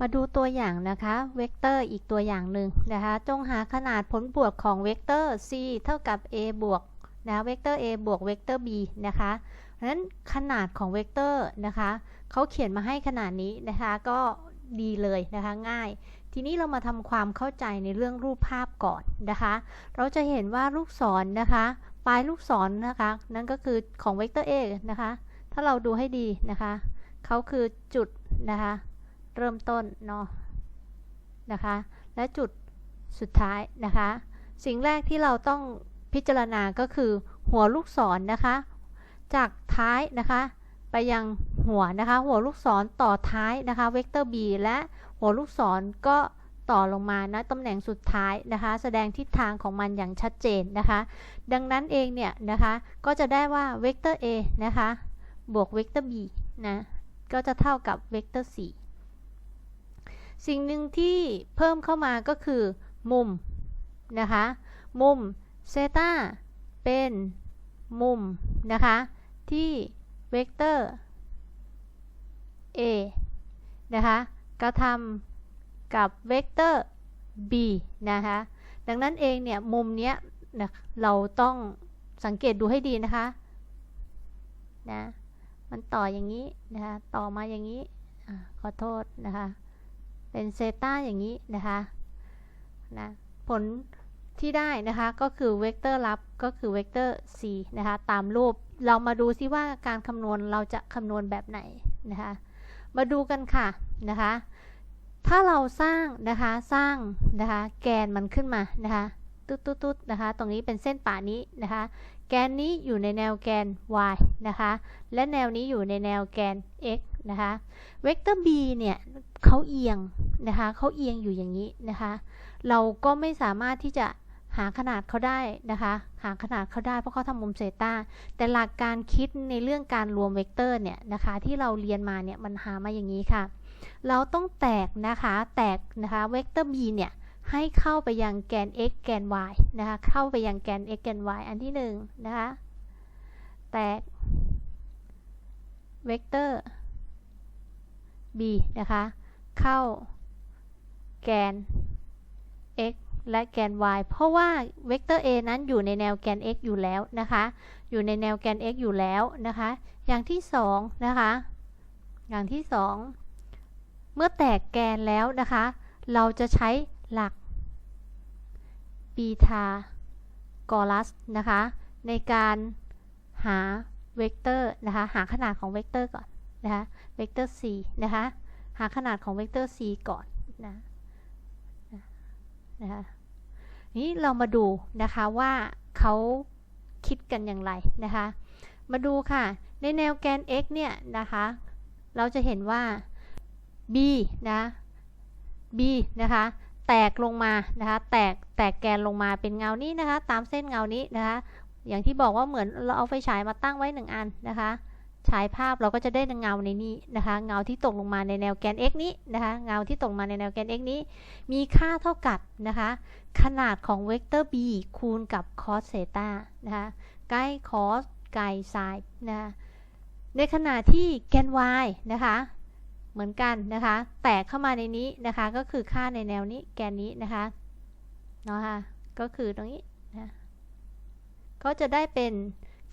มาดูตัวอย่างนะคะเวกเตอร์อีกตัวอย่างหนึ่งนะคะจงหาขนาดผลบวกของเวกเตอร์ c เท่ากับ a บวกนะเวกเตอร์ a บวกเวกเตอร์ b นะคะเพราะฉะนั้นขนาดของเวกเตอร์นะคะเขาเขียนมาให้ขนาดนี้นะคะก็ดีเลยนะคะง่าย ทีนี้เรามาทำความเข้าใจในเรื่องรูปภาพก่อนนะคะ เราจะเห็นว่าลูกศรนนะคะปลายลูกศรนนะคะ นั่นก็คือของเวกเตอร์ a นะคะ ถ้าเราดูให้ดีนะคะเขาคือจุดนะคะ เริ่มต้นเนาะนะคะ และจุดสุดท้ายนะคะ สิ่งแรกที่เราต้องพิจารณาก็คือหัวลูกศรนนะคะ จากท้ายนะคะ ไปยังหัวนะคะ หัวลูกศรต่อท้ายนะคะเวกเตอร์ b และหัวลูกศรก็ต่อลงมานะตำแหน่งสุดท้ายนะคะ แสดงทิศทางของมันอย่างชัดเจนนะคะ ดังนั้นเองเนี่ยนะคะ ก็จะได้ว่าเวกเตอร์ a นะคะ บวกเวกเตอร์ b นะ ก็จะเท่ากับเวกเตอร์ 4 สิ่งหนึ่งที่เพิ่มเข้ามาก็คือมุมนะคะ มุมเซตาเป็นมุมนะคะ ที่เวกเตอร์ a นะคะกระทำกับเวกเตอร์ b นะคะ ดังนั้นเองเนี่ยมุมเนี้ยนะเราต้องสังเกตดูให้ดีนะคะนะมันต่ออย่างนี้นะคะ ต่อมาอย่างนี้ ขอโทษนะคะ เป็นเซต้าอย่างนี้นะคะนะผลที่ได้นะคะก็คือเวกเตอร์รับก็คือเวกเตอร์ c นะคะตามรูปเรามาดูซิว่าการคำนวณเราจะคำนวณแบบไหนนะคะมาดูกันค่ะนะคะถ้าเราสร้างนะคะสร้างนะคะแกนมันขึ้นมานะคะตุ๊ดตุ๊ดตุ๊ดนะคะตรงนี้เป็นเส้นป่านี้นะคะแกนนี้อยู่ในแนวแกน y นะคะและแนวนี้อยู่ในแนวแกน x นะคะเวกเตอร์ b เนี่ยเขาเอียงนะคะเขาเอียงอยู่อย่างนี้นะคะเราก็ไม่สามารถที่จะหาขนาดเขาได้นะคะหาขนาดเขาได้เพราะเขาทำมุมเซตาแต่หลักการคิดในเรื่องการรวมเวกเตอร์เนี่ยนะคะที่เราเรียนมาเนี่ยมันหามาอย่างนี้ค่ะ เราต้องแตกนะคะแตกนะคะเวกเตอร์ b เนี่ยให้เข้าไปยังแกน x แกน y นะคะเข้าไปยังแกน x แกน y อันที่1นนะคะแตกเวกเตอร์ b นะคะ เข้าแกน x และแกน y เพราะว่าเวกเตอร์ a นั้นอยู่ในแนวแกน x อยู่แล้วนะคะ อยู่ในแนวแกน x อยู่แล้วนะคะ อย่างที่2นะคะ อย่างที่ 2 เมื่อแตกแกนแล้วนะคะ เราจะใช้หลักปีทากอรัสนะคะ ในการหาเวกเตอร์นะคะ หาขนาดของเวกเตอร์ก่อน นะคะเวกเตอร์ c นะคะหาขนาดของเวกเตอร์ c ก่อนนะนะคะนี้เรามาดูนะคะว่าเขาคิดกันอย่างไรนะคะ มาดูค่ะ ในแนวแกน x เนี่ยนะคะ เราจะเห็นว่า b นะ b นะคะ แตกลงมานะคะ แตกแตกแกนลงมาเป็นเงานี้นะคะ ตามเส้นเงานี้นะคะ อย่างที่บอกว่าเหมือนเราเอาไฟฉายมาตั้งไว้หนึ่งอันนะคะ ฉายภาพเราก็จะได้เงาในนี้นะคะ เงาที่ตกลงมาในแนวแกน x นี้นะคะ เงาที่ตกมาในแนวแกน x นี้ มีค่าเท่ากับนะคะ ขนาดของเวกเตอร์ b คูณกับ cos เซตานะคะใกล้ cos ไกล sin นะคะในขณะที่แกน y นะคะเหมือนกันนะคะ แตกเข้ามาในนี้นะคะ ก็คือค่าในแนวนี้แกนนี้นะคะเนาะค่ะก็คือตรงนี้นะก็จะได้เป็น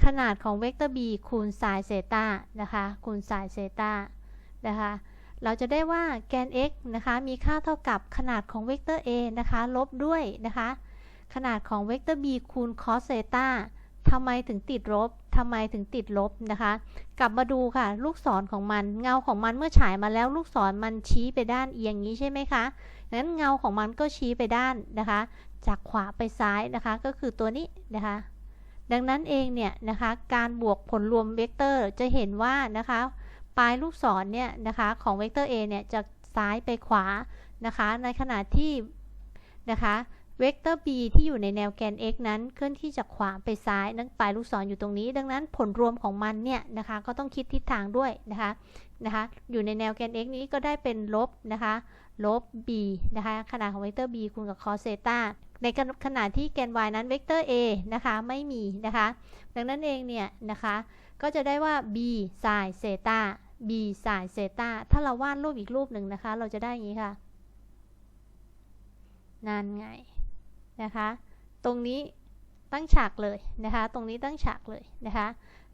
ขนาดของเวกเตอร์ b คูณ sin เซตานะคะคูณ sin เซตานะคะเราจะได้ว่าแกน x นะคะมีค่าเท่ากับขนาดของเวกเตอร์ a นะคะลบด้วยนะคะขนาดของเวกเตอร์ b คูณ cos เซตาทำไมถึงติดลบทำไมถึงติดลบนะคะ กลับมาดูค่ะ ลูกศรของมัน เงาของมันเมื่อฉายมาแล้วลูกศรมันชี้ไปด้านเอียงนี้ใช่ไหมคะนั้นเงาของมันก็ชี้ไปด้านนะคะ จากขวาไปซ้ายนะคะ ก็คือตัวนี้นะคะ ดังนั้นเองเนี่ยนะคะการบวกผลรวมเวกเตอร์จะเห็นว่านะคะปลายลูกศรเนี่ยนะคะของเวกเตอร์ a เนี่ยจะซ้ายไปขวานะคะในขณะที่นะคะเวกเตอร์ b ที่อยู่ในแนวแกน x นั้นเคลื่อนที่จากขวาไปซ้ายนั้นปลายลูกศรออยู่ตรงนี้ ดังนั้นผลรวมของมันเนี่ยนะคะก็ต้องคิดทิศทางด้วยนะคะนะคะอยู่ในแนวแกน x นี้ก็ได้เป็นลบนะคะลบ b นะคะขนาดของเวกเตอร์ b คูณกับ cos เซตา ในขณะที่แกน y นั้นเวกเตอร์ a นะคะไม่มีนะคะ ดังนั้นเองเนี่ยนะคะก็จะได้ว่า b sin เซตา b สายเซตาถ้าเราวาดรูปอีกรูปหนึ่งนะคะ เราจะได้อย่างนี้ค่ะนั่นไงนะคะ ตรงนี้ตั้งฉากเลยนะคะ ตรงนี้ตั้งฉากเลยนะคะ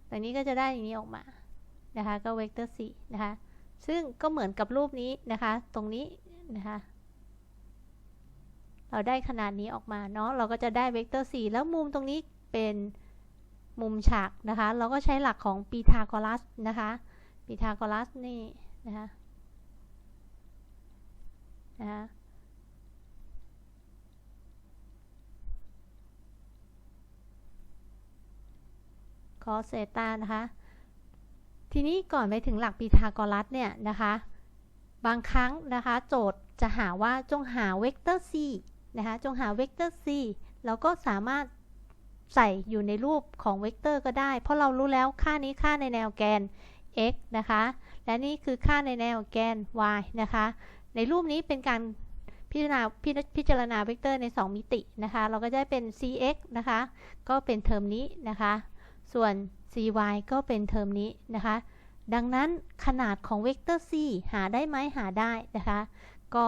ตรงนี้ก็จะได้อย่างนี้ออกมานะคะ ก็เวกเตอร์4นะคะ ซึ่งก็เหมือนกับรูปนี้นะคะ ตรงนี้นะคะ เราได้ขนาดนี้ออกมาเนาะเราก็จะได้เวกเตอร์ 4 แล้วมุมตรงนี้เป็นมุมฉากนะคะ เราก็ใช้หลักของปีทาโกรัสนะคะปีทาโกรัสนี่นะคะนะคะคอสเซตานะคะ ทีนี้ก่อนไปถึงหลักปีทาโกรัสเนี่ยนะคะ บางครั้งนะคะ โจทย์จะหาว่าจงหาเวกเตอร์ c นะคะจงหาเวกเตอร์ c เราก็สามารถใส่อยู่ในรูปของเวกเตอร์ก็ได้ เพราะเรารู้แล้วค่านี้ค่าในแนวแกน x นะคะ และนี่คือค่าในแนวแกน y นะคะ ในรูปนี้เป็นการพิจารณาพิพิจารณาเวกเตอร์ใน 2 มิตินะคะ เราก็จะได้เป็น cx นะคะ ก็เป็นเทอมนี้นะคะ ส่วน cy ก็เป็นเทอมนี้นะคะ ดังนั้นขนาดของเวกเตอร์ c หาได้ไหมหาได้นะคะ ก็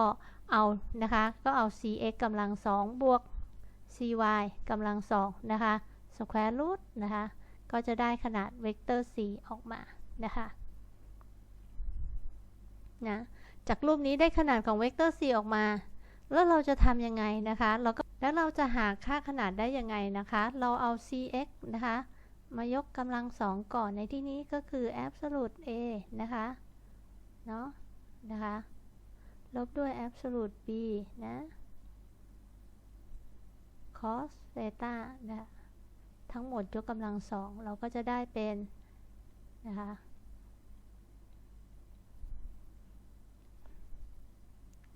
เอานะคะ ก็เอา cx กำลัง2บวก cy กำลัง2นะคะ square root นะคะ ก็จะได้ขนาดเวกเตอร์ c ออกมานะคะนะจากรูปนี้ได้ขนาดของเวกเตอร์ c ออกมา แล้วเราจะทำยังไงนะคะเราก็แล้วเราจะหาค่าขนาดได้ยังไงนะคะ เราเอา cx นะคะ มายกกำลังสองก่อนในที่นี้ก็คือ absolute a นะคะ เนาะนะคะ ลบด้วย absolute b นะ cos theta นะทั้งหมดยกกำลังสองเราก็จะได้เป็น นะคะ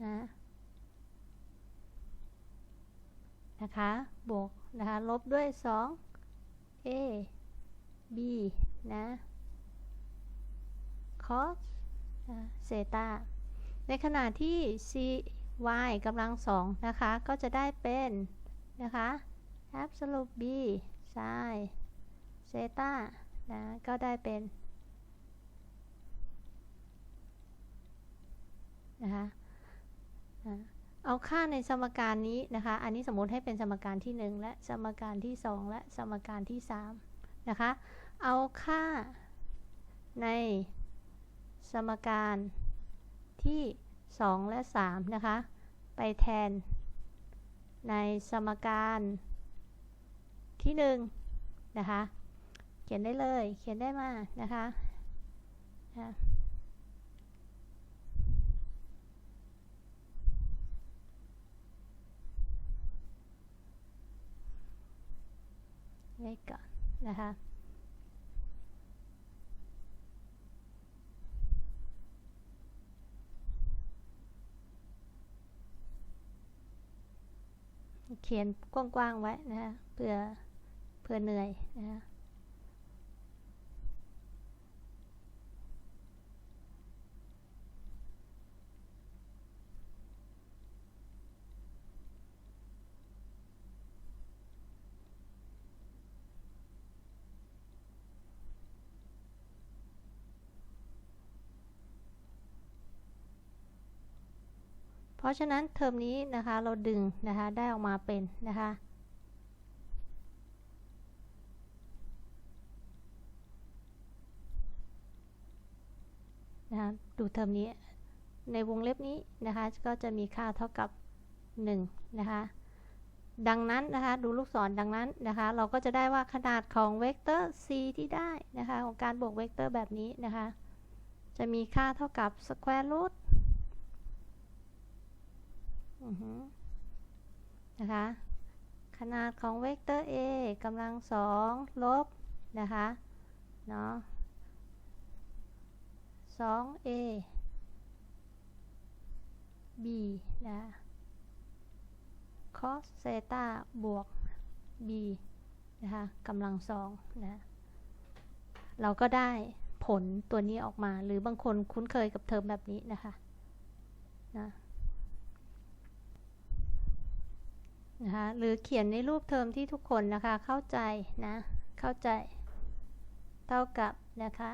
นะนะคะบวกนะคะ ลบด้วย 2 a b นะ cos เซตา ในขณะที่ c y กำลังสองนะคะ ก็จะได้เป็นนะคะ absolute b sin เซตานะ ก็ได้เป็นนะคะเอาค่าในสมการนี้นะคะ อันนี้สมมติให้เป็นสมการที่ 1 และสมการที่ 2 และสมการที่3นะคะ เอาค่าในสมการ ที่ 2 และ 3 นะคะ ไปแทน ในสมการที่ 1 นะคะ เขียนได้เลย เขียนได้มานะคะนะไว้ก่อนนะคะ เขียนกว้างๆไว้นะคะเพื่อเพื่อเหนื่อยนะคะ ราะฉะนั้นเทอมนี้นะคะเราดึงนะคะได้ออกมาเป็นนะคะนะคะดูเทอมนี้ในวงเล็บนี้นะคะก็จะมีค่าเท่ากับ 1 นะคะ ดังนั้นนะคะดูลูกศรดังนั้นนะคะ เราก็จะได้ว่าขนาดของเวกเตอร์ c ที่ได้นะคะของการบวกเวกเตอร์แบบนี้นะคะ จะมีค่าเท่ากับ square root นะคะ ขนาดของเวกเตอร์ a กำลังสองลบนะคะเนาะ 2a b นะ cos เซตาบวก b นะคะกำลังสองนะ เราก็ได้ผลตัวนี้ออกมา หรือบางคนคุ้นเคยกับเทอมแบบนี้นะคะนะ นะคะหรือเขียนในรูปเทอมที่ทุกคนนะคะเข้าใจนะ เข้าใจ เท่ากับนะคะ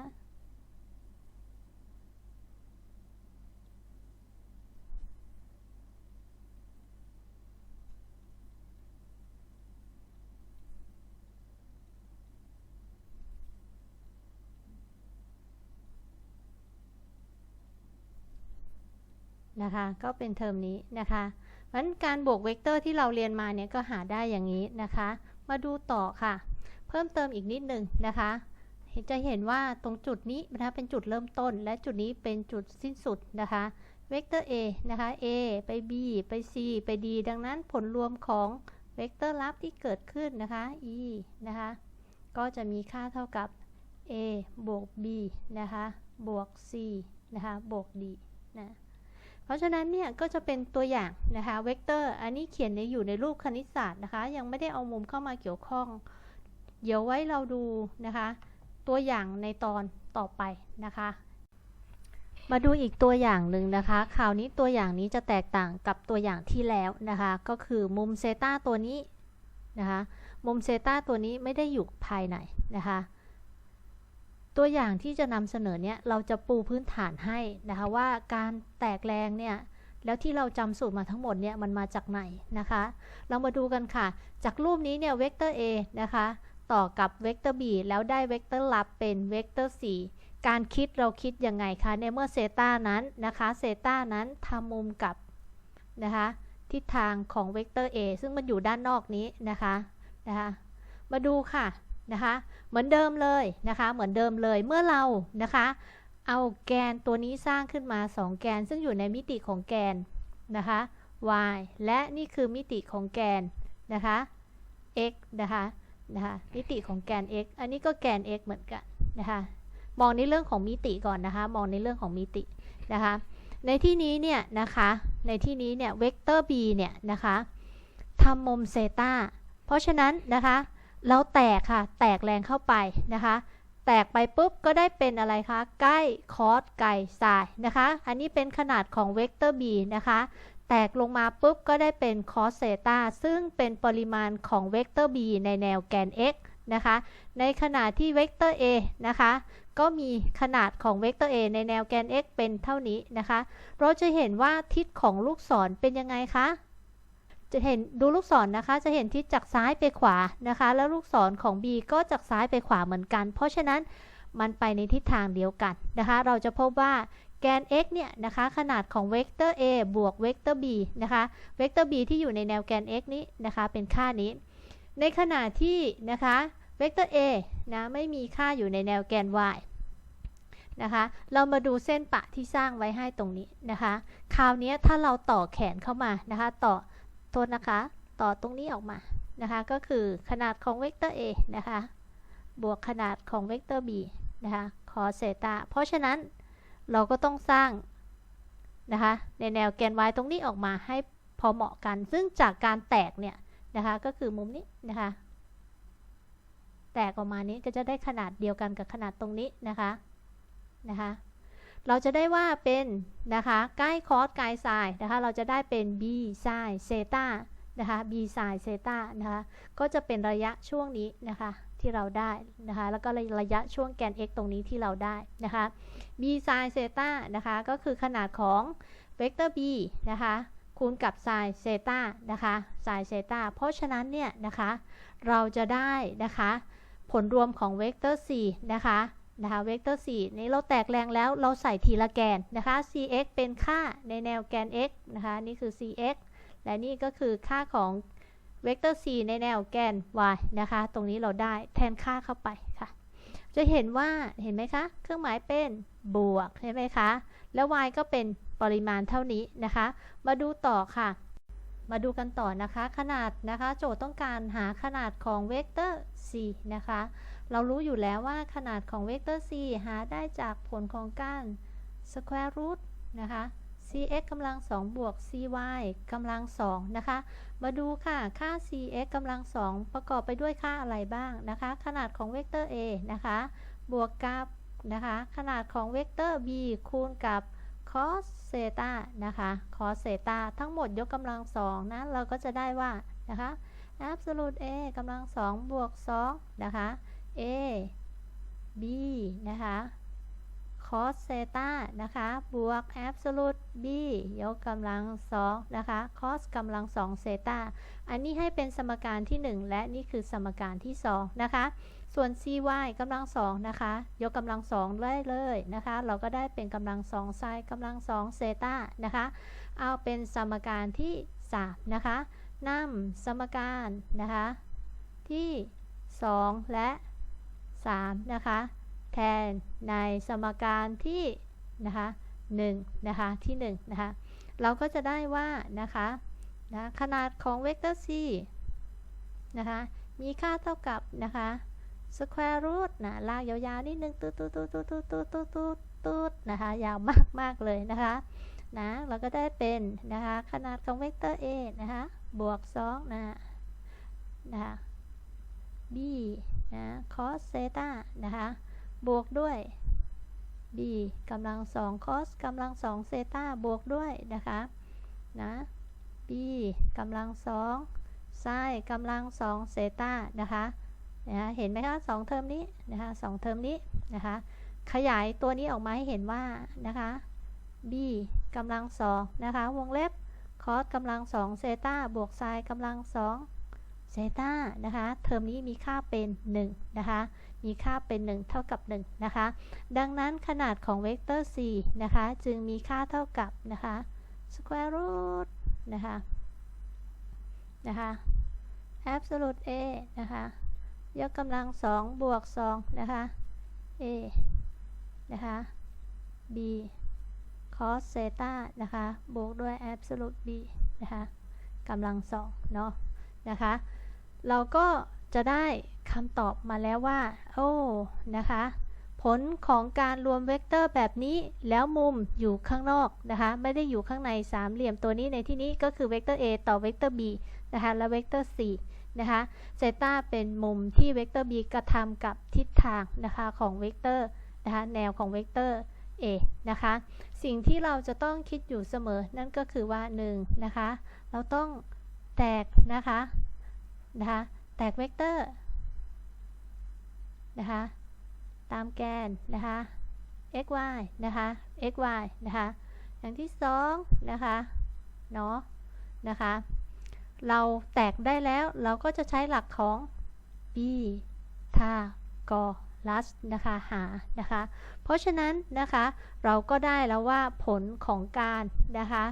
นะคะก็เป็นเทอมนี้นะคะั้นการบวกเวกเตอร์ที่เราเรียนมาเนี่ยก็หาได้อย่างนี้นะคะ มาดูต่อค่ะ เพิ่มเติมอีกนิดหนึ่งนะคะจะเห็นว่าตรงจุดนี้นะคะเป็นจุดเริ่มต้น และจุดนี้เป็นจุดสิ้นสุดนะคะเวกเตอร์ a นะคะ a ไป b ไป c ไป d ดังนั้นผลรวมของเวกเตอร์ลับที่เกิดขึ้นนะคะ e นะคะก็จะมีค่าเท่ากับ a บวก b นะคะบวก c นะคะบวก d นะ เพราะฉะนั้นเนี่ยก็จะเป็นตัวอย่างนะคะเวกเตอร์อันนี้เขียนในอยู่ในรูปคณิตศาสตร์นะคะ ยังไม่ได้เอามุมเข้ามาเกี่ยวข้อง เดี๋ยวไว้เราดูนะคะ ตัวอย่างในตอนต่อไปนะคะ มาดูอีกตัวอย่างหนึ่งนะคะคราวนี้ตัวอย่างนี้จะแตกต่างกับตัวอย่างที่แล้วนะคะ ก็คือมุมเซตาตัวนี้นะคะ มุมเซตาตัวนี้ไม่ได้อยู่ภายในนะคะ ตัวอย่างที่จะนำเสนอเนี่ยเราจะปูพื้นฐานให้นะคะว่าการแตกแรงเนี่ยแล้วที่เราจำสูตรมาทั้งหมดเนี่ยมันมาจากไหนนะคะ เรามาดูกันค่ะ จากรูปนี้เนี่ยเวกเตอร์ a นะคะ ต่อกับเวกเตอร์ b แล้วได้เวกเตอร์ลับเป็นเวกเตอร์ c การคิดเราคิดยังไงคะในเมื่อเซตานั้นนะคะเซตานั้นทำมุมกับนะคะทิศทางของเวกเตอร์ a ซึ่งมันอยู่ด้านนอกนี้นะคะนะคะ มาดูค่ะ นะคะ เหมือนเดิมเลยนะคะ เหมือนเดิมเลยเมื่อเรานะคะ เอาแกนตัวนี้สร้างขึ้นมา 2 แกน ซึ่งอยู่ในมิติของแกนนะคะ y และนี่คือมิติของแกนนะคะ x นะคะนะคะมิติของแกน x อันนี้ก็แกน x เหมือนกันนะคะมองในเรื่องของมิติก่อนนะคะ มองในเรื่องของมิตินะคะ ในที่นี้เนี่ยนะคะ ในที่นี้เนี่ยเวกเตอร์ b เนี่ยนะคะทำมุมเซตาเพราะฉะนั้นนะคะ เราแตกค่ะ แตกแรงเข้าไปนะคะ แตกไปปุ๊บก็ได้เป็นอะไรคะใกล้คอสไก่สายนะคะ อันนี้เป็นขนาดของเวกเตอร์ b นะคะ แตกลงมาปุ๊บก็ได้เป็นคอสเซตาซึ่งเป็นปริมาณของเวกเตอร์ b ในแนวแกน x นะคะ ในขณะที่เวกเตอร์ a นะคะก็มีขนาดของเวกเตอร์ a ในแนวแกน x เป็นเท่านี้นะคะ เราจะเห็นว่าทิศของลูกศรเป็นยังไงคะ จะเห็นดูลูกศรนนะคะ จะเห็นทิศจากซ้ายไปขวานะคะ แล้วลูกศรของ b ก็จากซ้ายไปขวาเหมือนกัน เพราะฉะนั้นมันไปในทิศทางเดียวกันนะคะ เราจะพบว่าแกน x เนี่ยนะคะ ขนาดของเวกเตอร์ a บวกเวกเตอร์ b นะคะ เวกเตอร์ b ที่อยู่ในแนวแกน x นี้นะคะ เป็นค่านี้ ในขณะที่นะคะ เวกเตอร์ a นะ ไม่มีค่าอยู่ในแนวแกน y นะคะ เรามาดูเส้นปะที่สร้างไว้ให้ตรงนี้นะคะ คราวนี้ถ้าเราต่อแขนเข้ามานะคะ ต่อ ทษนะคะ ต่อตรงนี้ออกมานะคะ ก็คือขนาดของเวกเตอร์ a นะคะ บวกขนาดของเวกเตอร์ b นะคะคอเซตา เพราะฉะนั้นเราก็ต้องสร้างนะคะ ในแนวแกน y ตรงนี้ออกมาให้พอเหมาะกัน ซึ่งจากการแตกเนี่ยนะคะ ก็คือมุมนี้นะคะ แตกออกมานี้ก็จะได้ขนาดเดียวกันกับขนาดตรงนี้นะคะ นะคะ เราจะได้ว่าเป็นนะคะใกล้คอสไกลไซน์นะคะ เราจะได้เป็น b ไซน์เซตานะคะ b ไซน์เซตานะคะ ก็จะเป็นระยะช่วงนี้นะคะที่เราได้นะคะ แล้วก็ระยะช่วงแกน x ตรงนี้ที่เราได้นะคะ b ไซน์เซตานะคะ ก็คือขนาดของเวกเตอร์ b นะคะคูณกับไซน์เซตานะคะไซน์เซตาเพราะฉะนั้นเนี่ยนะคะ เราจะได้นะคะ ผลรวมของเวกเตอร์4นะคะ นะคะเวกเตอร์4นี้เราแตกแรงแล้วเราใส่ทีละแกนนะคะ cx เป็นค่าในแนวแกน x นะคะนี่คือ cx และนี่ก็คือค่าของเวกเตอร์ c ในแนวแกน y นะคะ ตรงนี้เราได้แทนค่าเข้าไปค่ะ จะเห็นว่าเห็นไหมคะ เครื่องหมายเป็นบวกใช่ไหมคะ แล้ว y ก็เป็นปริมาณเท่านี้นะคะ มาดูต่อค่ะ มาดูกันต่อนะคะ ขนาดนะคะ โจทย์ต้องการหาขนาดของเวกเตอร์ c นะคะ เรารู้อยู่แล้วว่าขนาดของเวกเตอร์ c หาได้จากผลของการ square root นะคะ cx กำลัง2บวก cy กำลัง2นะคะ มาดูค่ะค่า cx กำลัง2ประกอบไปด้วยค่าอะไรบ้างนะคะ ขนาดของเวกเตอร์ a นะคะ บวกกับนะคะ ขนาดของเวกเตอร์ b คูณกับ cos เซตานะคะ cos เซตาทั้งหมดยกกำลัง2นะเราก็จะได้ว่านะคะ absolute a กำลัง2บวก2นะคะ a b นะคะ cos เซตานะคะ บวก absolute b ยกกำลัง2นะคะ cos กำลัง2เซตาอันนี้ให้เป็นสมการที่ 1 และนี่คือสมการที่ 2 นะคะ ส่วน cy กำลัง2นะคะ ยกกำลัง2ได้เลยนะคะ เราก็ได้เป็นกำลัง2ไซกำลัง2เซตานะคะ เอาเป็นสมการที่ 3 นะคะนำสมการนะคะ ที่ 2 และ 3 นะคะ แทนในสมการที่นะคะ1นะคะที่ 1 นะคะ เราก็จะได้ว่านะคะนะขนาดของเวกเตอร์ c นะคะ มีค่าเท่ากับนะคะ square root นะลากยาวๆนิดนึงตูดตูดตูดตูดตูดตูดตูดตูดตูดนะคะ ยาวมากมากๆเลยนะคะนะเราก็ได้เป็นนะคะ ขนาดของเวกเตอร์ a นะคะ บวก2นะนะคะ b นะ cos เซตานะคะบวกด้วย b กำลัง2 cos กำลัง2เซตาบวกด้วยนะคะนะ b กำลัง2 sin กำลัง2เซตานะคะนะเห็นไหมคะสองเทอมนี้นะคะสองเทอมนี้นะคะขยายตัวนี้ออกมาให้เห็นว่านะคะ b กำลัง2นะคะวงเล็บ cos กำลัง2เซตาบวก sin กำลัง2 เซต้านะคะเทอมนี้มีค่าเป็น1นะคะมีค่าเป็น 1 เท่ากับ1นะคะดังนั้นขนาดของเวกเตอร์ c นะคะจึงมีค่าเท่ากับนะคะ square root นะคะนะคะ absolute a นะคะยกกำลัง 2 บวก 2 นะคะ a นะคะ b cos เซต้านะคะบวกด้วย absolute b นะคะกำลัง 2 เนาะนะคะ เราก็จะได้คำตอบมาแล้วว่า โอ้ นะคะ ผลของการรวมเวกเตอร์แบบนี้ แล้วมุมอยู่ข้างนอกนะคะ ไม่ได้อยู่ข้างในสามเหลี่ยมตัวนี้ในที่นี้ก็คือเวกเตอร์ a ต่อเวกเตอร์ b นะคะ และเวกเตอร์ c นะคะเซต้าเป็นมุมที่เวกเตอร์ b กระทำกับทิศทางนะคะของเวกเตอร์นะคะ แนวของเวกเตอร์ a นะคะ สิ่งที่เราจะต้องคิดอยู่เสมอ นั่นก็คือว่า1นะคะ เราต้องแตกนะคะ นะคะแตกเวกเตอร์นะคะตามแกนนะคะ x y นะคะ x y นะคะอย่างที่2นะคะเนาะนะคะ เราแตกได้แล้วเราก็จะใช้หลักของ b ทากอลัสนะคะหานะคะ เพราะฉะนั้นนะคะเราก็ได้แล้วว่าผลของการนะคะ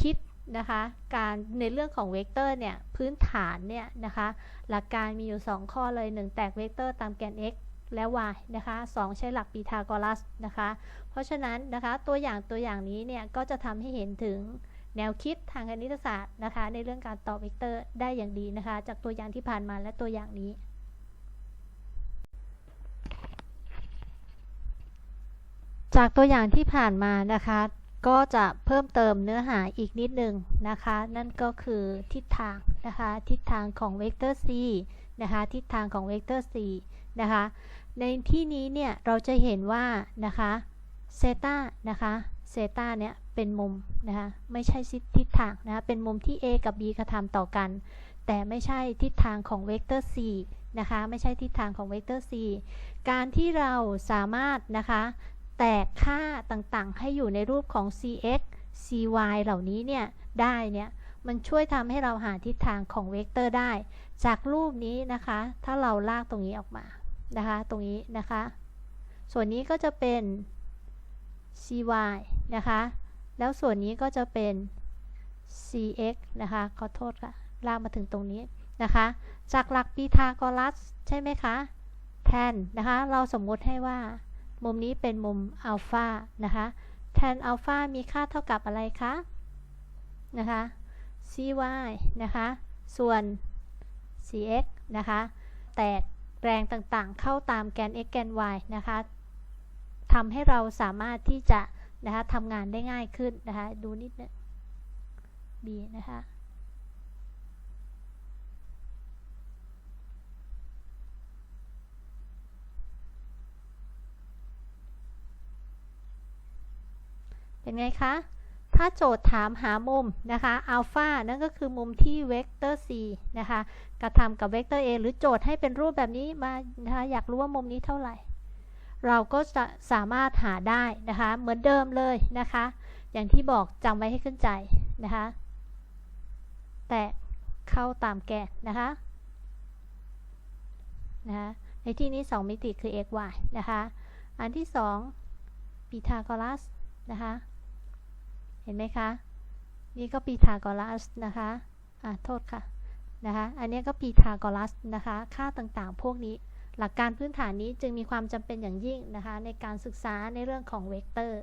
คิด นะคะ การในเรื่องของเวกเตอร์เนี่ยพื้นฐานเนี่ยนะคะหลักการมีอยู่ 2 ข้อเลย 1 แตกเวกเตอร์ตามแกน x และ y นะคะ2ใช้หลักปีทาโกรัสนะคะ เพราะฉะนั้นนะคะตัวอย่างตัวอย่างนี้เนี่ยก็จะทำให้เห็นถึงแนวคิดทางคณิตศาสตร์นะคะ ในเรื่องการต่อเวกเตอร์ได้อย่างดีนะคะ จากตัวอย่างที่ผ่านมาและตัวอย่างนี้จากตัวอย่างที่ผ่านมานะคะ ก็จะเพิ่มเติมเนื้อหาอีกนิดนึงนะคะ นั่นก็คือทิศทางนะคะ ทิศทางของเวกเตอร์ c นะคะ ทิศทางของเวกเตอร์ c นะคะ ในที่นี้เนี่ยเราจะเห็นว่านะคะเซตานะคะเซตาเนี่ยเป็นมุมนะคะไม่ใช่ทิศทางนะคะเป็นมุมที่ a กับ b กระทำต่อกัน แต่ไม่ใช่ทิศทางของเวกเตอร์ c นะคะไม่ใช่ทิศทางของเวกเตอร์ c การที่เราสามารถนะคะ แตกค่าต่างๆ ให้อยู่ในรูปของ cx cy เหล่านี้เนี่ย ได้เนี่ย มันช่วยทำให้เราหาทิศทางของเวกเตอร์ได้ จากรูปนี้นะคะ ถ้าเราลากตรงนี้ออกมา นะคะ ตรงนี้นะคะ ส่วนนี้ก็จะเป็น cy นะคะ แล้วส่วนนี้ก็จะเป็น cx นะคะ ขอโทษค่ะ ลากมาถึงตรงนี้นะคะ จากหลักปีทาโกรัสใช่ไหมคะ แทนนะคะ เราสมมติให้ว่า มุมนี้เป็นมุมอัลฟานะคะแทนอัลฟามีค่าเท่ากับอะไรคะนะคะ cy นะคะ ส่วน cx นะคะ แตกแรงต่างๆ เข้าตามแกน x แกน y นะคะทำให้เราสามารถที่จะนะคะทำงานได้ง่ายขึ้นนะคะ ดูนิดนึง b นะคะ เป็นไงคะ ถ้าโจทย์ถามหามุมนะคะอัลฟานั่นก็คือมุมที่เวกเตอร์ c นะคะกระทำกับเวกเตอร์ a หรือโจทย์ให้เป็นรูปแบบนี้มานะคะอยากรู้ว่ามุมนี้เท่าไหร่ เราก็จะสามารถหาได้นะคะเหมือนเดิมเลยนะคะ อย่างที่บอกจำไว้ให้ขึ้นใจนะคะ แตะเข้าตามแกนนะคะนะคะในที่นี้ 2 มิติคือ x y นะคะ อันที่2พีทาโกรัสนะคะ เห็นไหมคะ นี่ก็พีทาโกรัสนะคะอ่าโทษค่ะนะคะ อันนี้ก็พีทาโกรัสนะคะ ค่าต่างๆ พวกนี้ หลักการพื้นฐานนี้จึงมีความจำเป็นอย่างยิ่งนะคะ ในการศึกษาในเรื่องของเวกเตอร์